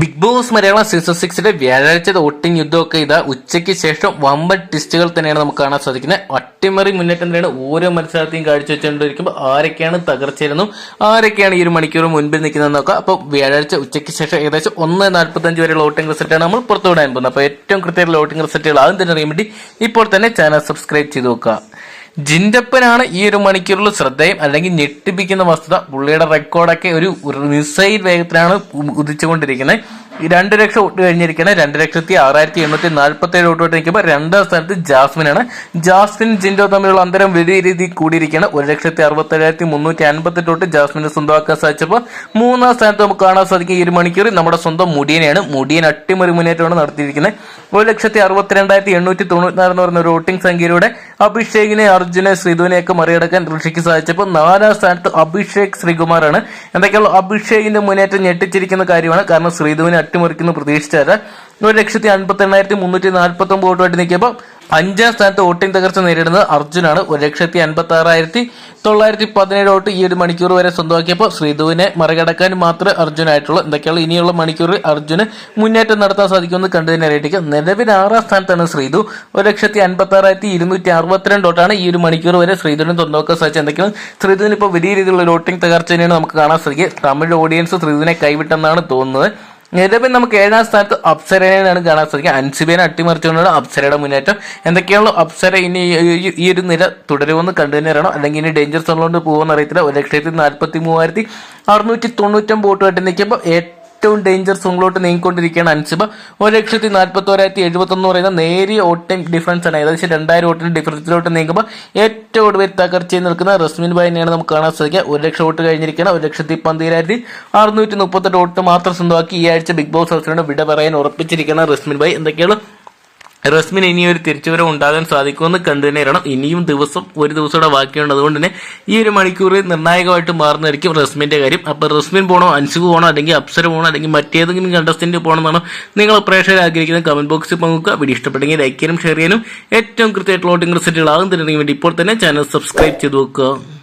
Big Boss Malayalam season സിക്സിന്റെ വ്യാഴാഴ്ച voting യുദ്ധമൊക്കെ ഇതാ ഉച്ചയ്ക്ക് ശേഷം വമ്പൻ ടിസ്റ്റുകൾ തന്നെയാണ് നമുക്ക് കാണാൻ സാധിക്കുന്നത്. അട്ടിമറി മുന്നേറ്റം തന്നെയാണ് ഓരോ മത്സരത്തെയും കാഴ്ചവെച്ചുകൊണ്ടിരിക്കുമ്പോൾ ആരൊക്കെയാണ് തകർച്ചയെന്നും ആരൊക്കെയാണ് ഈ ഒരു മണിക്കൂർ മുൻപിൽ നിൽക്കുന്നതെന്ന് നോക്കാം. അപ്പോൾ വ്യാഴാഴ്ച ഉച്ചയ്ക്ക് ശേഷം ഏകദേശം ഒന്ന് നാൽപ്പത്തഞ്ച് വരെയുള്ള വോട്ടിംഗ് റിസൾട്ടാണ് നമ്മൾ പുറത്തുവിടാൻ പോകുന്നത്. അപ്പോൾ ഏറ്റവും കൃത്യമായിട്ടുള്ള വോട്ടിംഗ് റിസൾട്ടുകൾ ആദ്യം തന്നെ അറിയാൻ വേണ്ടി ഇപ്പോൾ തന്നെ ചാനൽ സബ്സ്ക്രൈബ് ചെയ്ത് നോക്കുക. ജിൻഡപ്പനാണ് ഈ ഒരു മണിക്കൂറിൽ ശ്രദ്ധേയം അല്ലെങ്കിൽ ഞെട്ടിപ്പിക്കുന്ന വസ്തുത. പുള്ളിയുടെ റെക്കോർഡൊക്കെ ഒരു മിസൈൽ വേഗത്തിലാണ് ഉദിച്ചുകൊണ്ടിരിക്കുന്നത്. രണ്ട് ലക്ഷം വോട്ട് കഴിഞ്ഞിരിക്കുന്നത് രണ്ട് ലക്ഷത്തി ആറായിരത്തി എണ്ണൂറ്റി നാൽപ്പത്തി ഏഴ് വോട്ട് നിൽക്കുമ്പോൾ രണ്ടാം സ്ഥാനത്ത് ജാസ്മിനാണ്. ജാസ്മിൻ ജിൻഡോ തമ്മിലുള്ള അന്തരം വലിയ രീതിയിൽ കൂടിയിരിക്കുകയാണ്. ഒരു ലക്ഷത്തി അറുപത്തി ഏഴായിരത്തി മുന്നൂറ്റി അൻപത്തെട്ട് വോട്ട് ജാസ്മിന് സ്വന്തമാക്കാൻ സാധിച്ചപ്പോൾ മൂന്നാം സ്ഥാനത്ത് നമുക്ക് കാണാൻ സാധിക്കും ഈ ഒരു മണിക്കൂർ നമ്മുടെ സ്വന്തം മുടിയനെയാണ്. മുടിയൻ അട്ടിമറി മുന്നേറ്റമാണ് നടത്തിയിരിക്കുന്നത്. ഒരു ലക്ഷത്തി അറുപത്തിരണ്ടായിരത്തി എണ്ണൂറ്റി തൊണ്ണൂറ്റിനാല് എന്ന് പറയുന്ന ഒരു വോട്ടിംഗ് സംഖ്യയിലൂടെ അഭിഷേകിനെ അർജുനെ ശ്രീധുവിനെയൊക്കെ മറികടക്കാൻ ഋഷിക്ക് സാധിച്ചപ്പോൾ നാലാം സ്ഥാനത്ത് അഭിഷേക് ശ്രീകുമാറാണ്. എന്തൊക്കെയുള്ള അഭിഷേകിന്റെ മുന്നേറ്റം ഞെട്ടിച്ചിരിക്കുന്ന കാര്യമാണ്. കാരണം ശ്രീധുവിനെ അട്ടിമറിക്കുന്നു പ്രതീക്ഷിച്ചാൽ ഒരു ലക്ഷത്തി അൻപത്തി എണ്ണായിരത്തി മുന്നൂറ്റി നാൽപ്പത്തി ഒമ്പത് വോട്ടുമായിട്ട് നിൽക്കുമ്പോൾ അഞ്ചാം സ്ഥാനത്ത് വോട്ടിംഗ് തകർച്ച നേരിടുന്നത് അർജുനാണ്. ഒരു ലക്ഷത്തി അൻപത്തി ആറായിരത്തി തൊള്ളായിരത്തി പതിനേഴ് വോട്ട് ഈ ഒരു മണിക്കൂർ വരെ സ്വന്തമാക്കിയപ്പോൾ ശ്രീധുവിനെ മറികടക്കാൻ മാത്രമേ അർജുനായിട്ടുള്ളൂ. എന്തൊക്കെയാണ് ഇനിയുള്ള മണിക്കൂറിൽ അർജുന് മുന്നേറ്റം നടത്താൻ സാധിക്കുമെന്ന് കണ്ടു തന്നെ നിലവിൽ ആറാം സ്ഥാനത്താണ് ശ്രീധു. ഒരു ലക്ഷത്തി അൻപത്തി ആറായിരത്തി ഇരുന്നൂറ്റി അറുപത്തിരണ്ട് വോട്ടാണ് ഈ ഒരു മണിക്കൂർ വരെ ശ്രീധുവിന് സ്വന്തമാക്കാൻ സാധിച്ചത്. എന്തൊക്കെയാണ്? ശ്രീധുവിന് ഇപ്പോൾ വലിയ രീതിയിലുള്ള വോട്ടിംഗ് തകർച്ച തന്നെയാണ് നമുക്ക് കാണാൻ സാധിക്കുക. തമിഴ് ഓഡിയൻസ് ശ്രീധുവിനെ കൈവിട്ടെന്നാണ് തോന്നുന്നത്. നിലവിൽ നമുക്ക് ഏഴാം സ്ഥാനത്ത് അപ്സരനെയാണ് കാണാൻ സാധിക്കുക. അൻസിബേനെ അട്ടിമറിച്ചുകൊണ്ടാണ് അപ്സരയുടെ മുന്നേറ്റം. എന്തൊക്കെയാണോ അപ്സര ഇനി ഈ- ഒരു നില തുടരുമെന്ന് കണ്ടു തന്നെ അറിയണം. അല്ലെങ്കിൽ ഇനി ഡേഞ്ചർ സോണിലോട്ട് പോകുമെന്ന് അറിയത്തില്ല. ഒരു ലക്ഷത്തി നാൽപ്പത്തി മൂവായിരത്തി അറുന്നൂറ്റി തൊണ്ണൂറ്റൊമ്പത് വോട്ടുമായിട്ട് നിൽക്കുമ്പോൾ ഏറ്റവും ഡേഞ്ചർ സോണിലോട്ട് നീങ്ങിക്കൊണ്ടിരിക്കുകയാണ് അൻസിബ. ഒരു ലക്ഷത്തി നാൽപ്പത്തി ഓരായിരത്തി എഴുപത്തി ഒന്ന് പറയുന്ന നേരിയ ഓട്ടിംഗ് ഡിഫറൻസ് ആണ്. ഏകദേശം രണ്ടായിരം വോട്ടിന്റെ ഡിഫറൻസിലോട്ട് നീങ്ങുമ്പോൾ ഏറ്റവും ഒടുവിൽ തകർച്ചയിൽ നിൽക്കുന്ന റസ്മിൻ ബായിനെയാണ് നമുക്ക് കാണാൻ സാധിക്കുക. ഒരു ലക്ഷം വോട്ട് കഴിഞ്ഞിരിക്കണം ഒരു ലക്ഷത്തി പന്തിരായിരത്തി അറുന്നൂറ്റി മുപ്പത്തെട്ട് വോട്ട് മാത്രം സ്വന്തമാക്കി ഈ ആഴ്ച ബിഗ് ബോസ് ഹൗസിനോട് വിട പറയാൻ ഉറപ്പിച്ചിരിക്കുന്ന റസ്മിൻ ബായി എന്തൊക്കെയാണ് റസ്മിൻ ഇനി ഒരു തിരിച്ചുവരവ് ഉണ്ടാകാൻ സാധിക്കുമെന്ന് കണ്ടുതന്നെയാണ് ഇനിയും ദിവസം ഒരു ദിവസം കൂടെ ബാക്കിയുണ്ട്. അതുകൊണ്ട് തന്നെ ഈ ഒരു മണിക്കൂർ നിർണായകമായിട്ട് മാറുന്നതായിരിക്കും റസ്മിന്റെ കാര്യം. അപ്പൊ റസ്മിൻ പോകണോ അൻസുഖ് പോകണോ അല്ലെങ്കിൽ അപ്സര പോകണോ അല്ലെങ്കിൽ മറ്റേതെങ്കിലും കണ്ടസ്റ്റന്റ് പോകണമെന്നാണ് നിങ്ങൾ പ്രേക്ഷകർ ആഗ്രഹിക്കുന്നത്. കമന്റ് ബോക്സിൽ പങ്കുവെക്കുക. വീഡിയോ ഇഷ്ടപ്പെട്ടെങ്കിൽ ലൈക്ക് ചെയ്യാനും ഷെയർ ചെയ്യാനും ഏറ്റവും കൃത്യമായിട്ടുള്ള വോട്ടിംഗ് റിസൾട്ടുകൾ ആകുന്നതിനു വേണ്ടി ഇപ്പോൾ തന്നെ ചാനൽ സബ്സ്ക്രൈബ് ചെയ്ത് വെക്കുക.